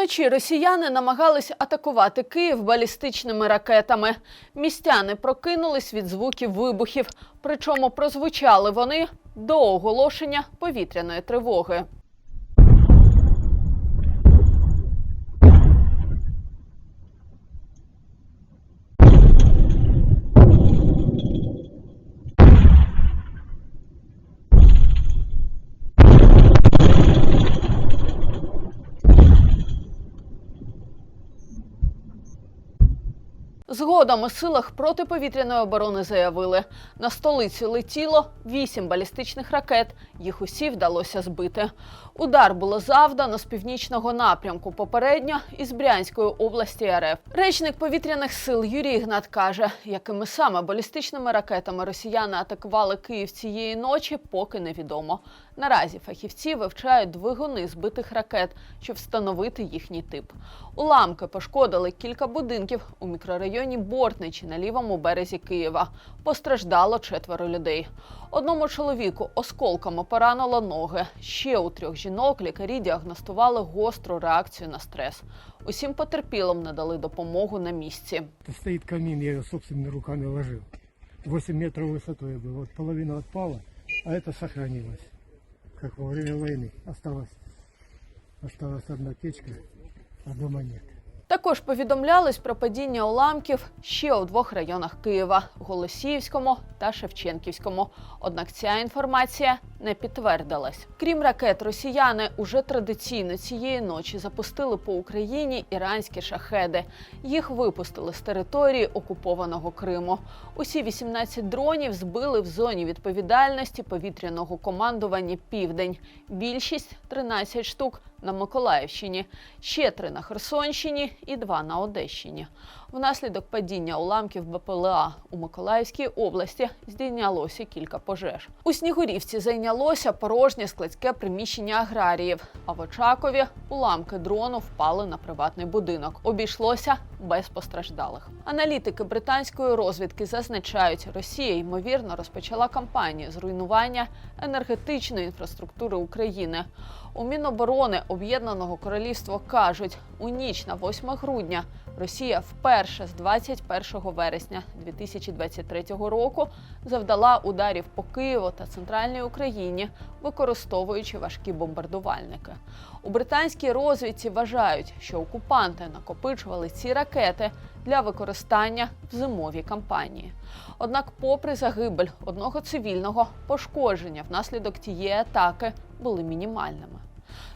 Вночі росіяни намагались атакувати Київ балістичними ракетами. Містяни прокинулись від звуків вибухів, причому прозвучали вони до оголошення повітряної тривоги. Згодом у силах протиповітряної оборони заявили, на столицю летіло вісім балістичних ракет. Їх усі вдалося збити. Удар було завдано з північного напрямку, попередньо із Брянської області РФ. Речник повітряних сил Юрій Ігнат каже, якими саме балістичними ракетами росіяни атакували Київ цієї ночі, поки невідомо. Наразі фахівці вивчають двигуни збитих ракет, щоб встановити їхній тип. Уламки пошкодили кілька будинків у мікрорайоні Бортничі на лівому березі Києва. Постраждало четверо людей. Одному чоловіку осколками поранило ноги. Ще у трьох жінок лікарі діагностували гостру реакцію на стрес. Усім потерпілим надали допомогу на місці. Это стоит камин, я ее собственными руками ложил. 8 метров высотой был. Вот половина отпала, а это сохранилось. Как во время войны. Осталось, осталась одна печка, а дома нет. Також повідомлялось про падіння уламків ще у двох районах Києва Голосіївському та Шевченківському. Однак ця інформація не підтвердилась. Крім ракет, росіяни уже традиційно цієї ночі запустили по Україні іранські шахеди. Їх випустили з території окупованого Криму. Усі 18 дронів збили в зоні відповідальності повітряного командування Південь. Більшість 13 штук на Миколаївщині, ще три на Херсонщині і два на Одещині. Внаслідок падіння уламків БПЛА у Миколаївській області здійнялося кілька пожеж. У Снігурівці зайнялося порожнє складське приміщення аграріїв. А в Очакові уламки дрону впали на приватний будинок. Обійшлося без постраждалих. Аналітики британської розвідки зазначають, Росія ймовірно розпочала кампанію з руйнування енергетичної інфраструктури України. У Міноборони Об'єднаного Королівства кажуть, у ніч на 8 грудня Росія вперше з 21 вересня 2023 року завдала ударів по Києву та центральній Україні, використовуючи важкі бомбардувальники. У британській розвідці вважають, що окупанти накопичували ці ракети для використання в зимовій кампанії. Однак, попри загибель одного цивільного, пошкодження внаслідок тієї атаки були мінімальними.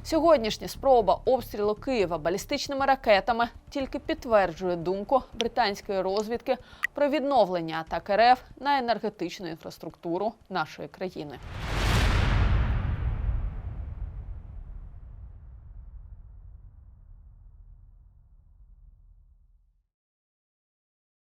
Сьогоднішня спроба обстрілу Києва балістичними ракетами тільки підтверджує думку британської розвідки про відновлення атак РФ на енергетичну інфраструктуру нашої країни.